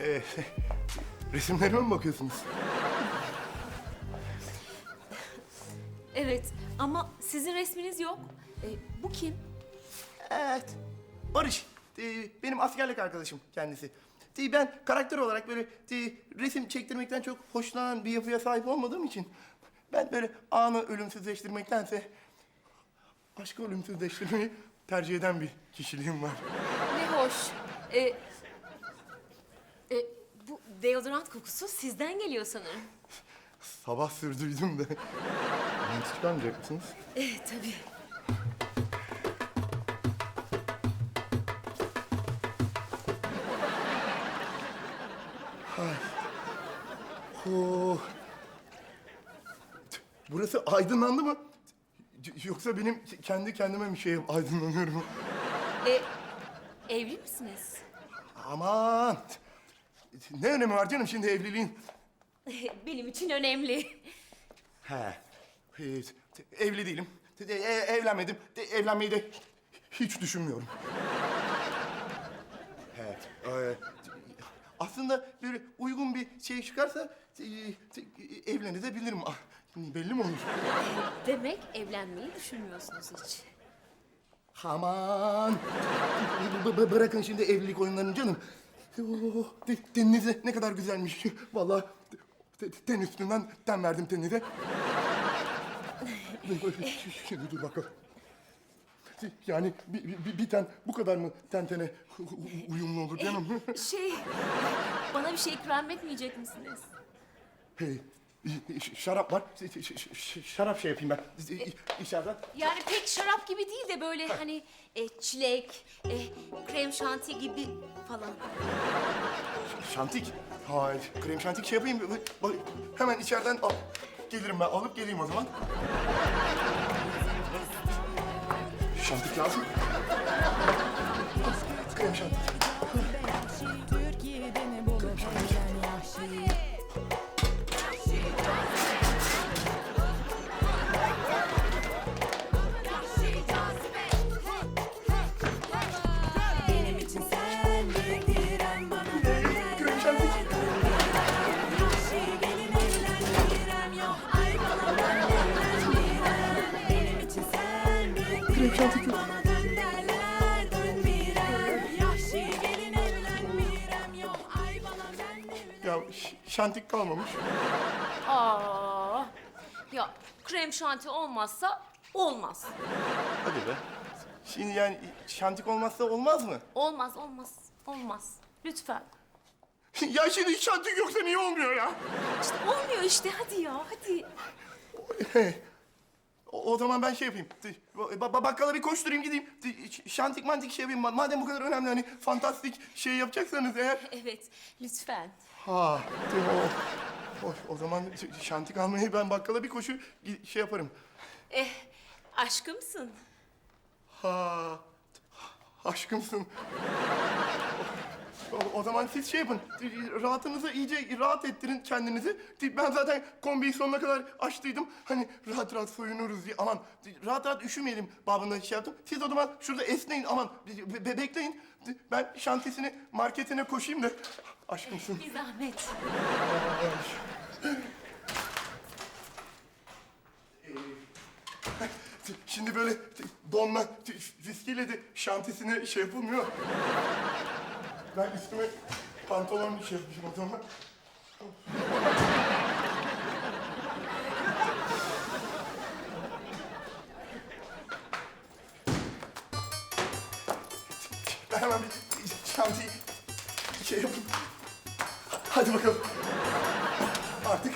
Ee, resimlerime mi bakıyorsunuz? Evet ama sizin resminiz yok. E, bu kim? Evet. Barış. Ee, benim askerlik arkadaşım kendisi. Ee, ben karakter olarak böyle ee, resim çektirmekten çok hoşlanan bir yapıya sahip olmadığım için ben böyle anı ölümsüzleştirmektense aşkı ölümsüzleştirmeyi tercih eden bir kişiliğim var. Ne hoş. E, e, bu deodorant kokusu sizden geliyor sanırım. Sabah sürdüydüm de. Mont çıkarmayacak mısınız? E, tabii. Oo. Burası aydınlandı mı? Yoksa benim kendi kendime mi şey aydınlanıyorum? E, evli misiniz? Aman! Ne önemi var canım şimdi evliliğin? Benim için önemli. He. Hiç. Evli değilim. E- e- evlenmedim. De- evlenmeyi de hiç düşünmüyorum. Evet. e, aslında böyle uygun bir şey çıkarsa e, e, evlenebilirim. Ah, belli mi olur? Demek evlenmeyi düşünmüyorsunuz hiç. Aman! B- b- bırakın şimdi evlilik oyunlarını canım. Oh, de- Teninize ne kadar güzelmiş. Vallahi te- ten üstünden ten verdim teninize. Şimdi dur bakalım. Yani bir, bir, bir ten bu kadar mı ten tene uyumlu olur canım? Şey, bana bir şey ikram etmeyecek misiniz? Hey, ş- şarap var. Ş- ş- ş- Şarap şey yapayım ben. İçeriden. Yani pek şarap gibi değil de böyle hani e, çilek, e, krem şanti gibi falan. Şantik. Hayır, krem şantik şey yapayım. Bak, hemen içeriden al. Gelirim ben, alıp geleyim o zaman. Şantik lazım. Krem şantik. Yok Ya ş- şantik kalmamış. Aa, ya krem şanti olmazsa olmaz. Hadi be. Şimdi yani şantik olmazsa olmaz mı? Olmaz, olmaz, olmaz. Lütfen. ya şimdi şantik yoksa niye olmuyor ya? İşte olmuyor işte hadi ya hadi. O, o zaman ben şey yapayım. Ba- ba- bakkala bir koşturayım gideyim. Şantik mantik şey yapayım. Madem bu kadar önemli hani fantastik şey yapacaksanız eğer. Evet lütfen. Ha, o, o, o zaman şantik almayı ben bakkala bir koşu şey yaparım. Eh aşkımsın. Ha, aşkımsın. O, o zaman siz şey yapın, rahatınızı iyice rahat ettirin kendinizi. Ben zaten kombiyi sonuna kadar açtıydım. Hani rahat rahat soyunuruz diye. Aman rahat rahat üşümeyelim babında şey yaptım. Siz o zaman şurada esneyin aman be- be- bekleyin. Ben şantiyesini marketine koşayım da aşkımsın. Bir zahmet. Şimdi böyle donla viskiyle de şantisine şey yapılmıyor. Ben üstüme pantolon şey yapmışım o zaman. Ben hemen bir şantiyi şey yapayım. Hadi bakalım. Artık